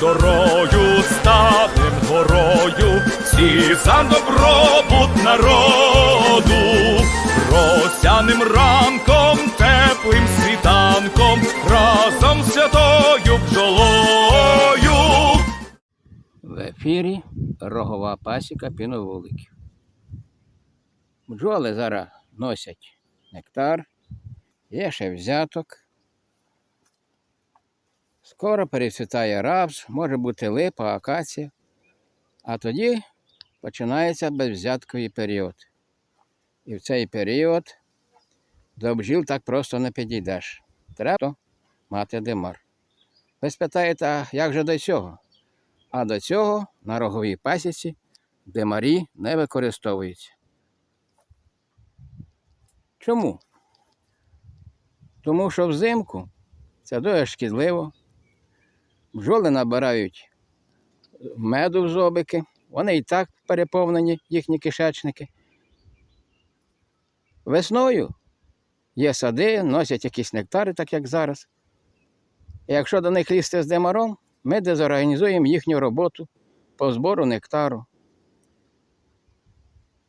дорою ставим горою, всі за добробут народу, росяним ранком, теплим світанком, разом святою бджолою. В ефірі рогова пасіка піновуликів. Бджоли зараз носять нектар, є ще взяток. Скоро перецвітає рапс, може бути липа, акація. А тоді починається безвзятковий період. І в цей період до бджіл так просто не підійдеш. Треба мати димар. Ви спитаєте, а як же до цього? А до цього на роговій пасіці димарі не використовуються. Чому? Тому що взимку це дуже шкідливо. Бджоли набирають меду в зобики, вони і так переповнені, їхні кишечники. Весною є сади, носять якісь нектари, так як зараз. І якщо до них лізти з димаром, ми дезорганізуємо їхню роботу по збору нектару.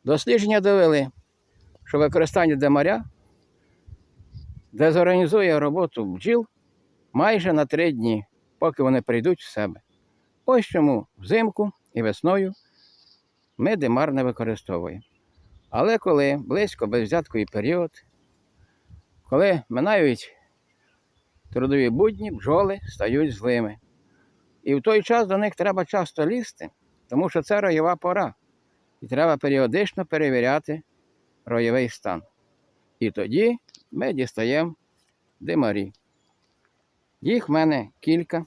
Дослідження довели, що використання демаря дезорганізує роботу бджіл майже на три дні, поки вони прийдуть в себе. Ось чому взимку і весною ми димар не використовуємо. Але коли близько безвзятковий період, коли минають трудові будні, бджоли стають злими. І в той час до них треба часто лізти, тому що це роєва пора. І треба періодично перевіряти роєвий стан. І тоді ми дістаємо димарі. Їх в мене кілька.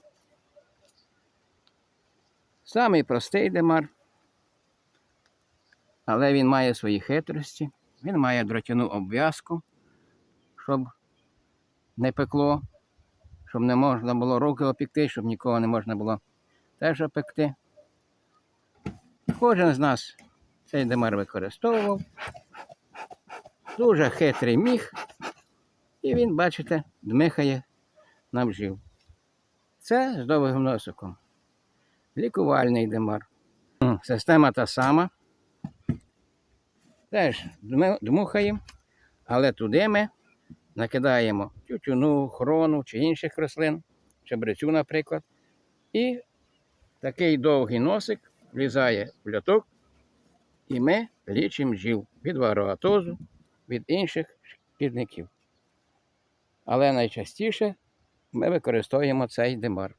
Самий простий димар, але він має свої хитрості. Він має дротяну обв'язку, щоб не пекло щоб не можна було руки опікти, щоб нікого не можна було теж опекти. Кожен з нас цей демар використовував. Дуже хитрий міг, і він, бачите, дмихає на бджіл. Це з довгим носиком. Лікувальний демар. Система та сама. Теж дмухаємо, але туди ми накидаємо тютюну, хрону чи інших рослин, чебрецю, наприклад. І такий довгий носик влізає в льоток, і ми лічимо жіл від вароатозу, від інших шкідників. Але найчастіше ми використовуємо цей димар.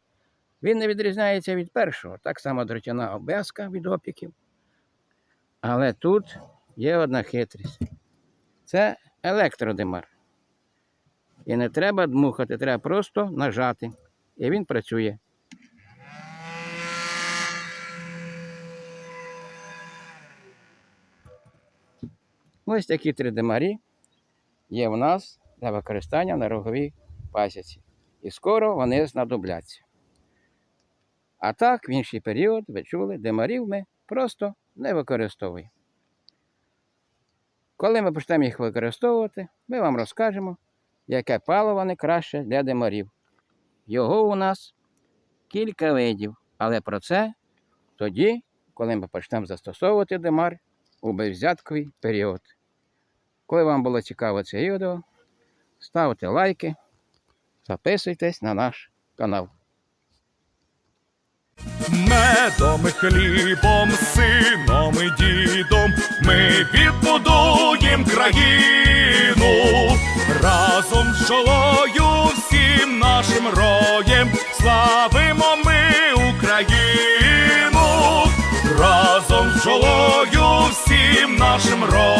Він не відрізняється від першого, так само дротяна обв'язка від опіків. Але тут є одна хитрість. Це електродимар. І не треба дмухати, треба просто нажати. І він працює. Ось такі три димарі є в нас для використання на роговій пасіці. І скоро вони знадобляться. А так, в інший період, ви чули, димарів ми просто не використовуємо. Коли ми почнемо їх використовувати, ми вам розкажемо, яке паливо найкраще для димарів. Його у нас кілька видів, але про це тоді, коли ми почнемо застосовувати димар у безвзятковий період. Коли вам було цікаво це відео, ставте лайки, записуйтесь на наш канал. Медом, хлібом, сином і дідом ми відбудуєм країну разом з жолою всім нашим роєм славимо ми Україну разом з жолою всім нашим роєм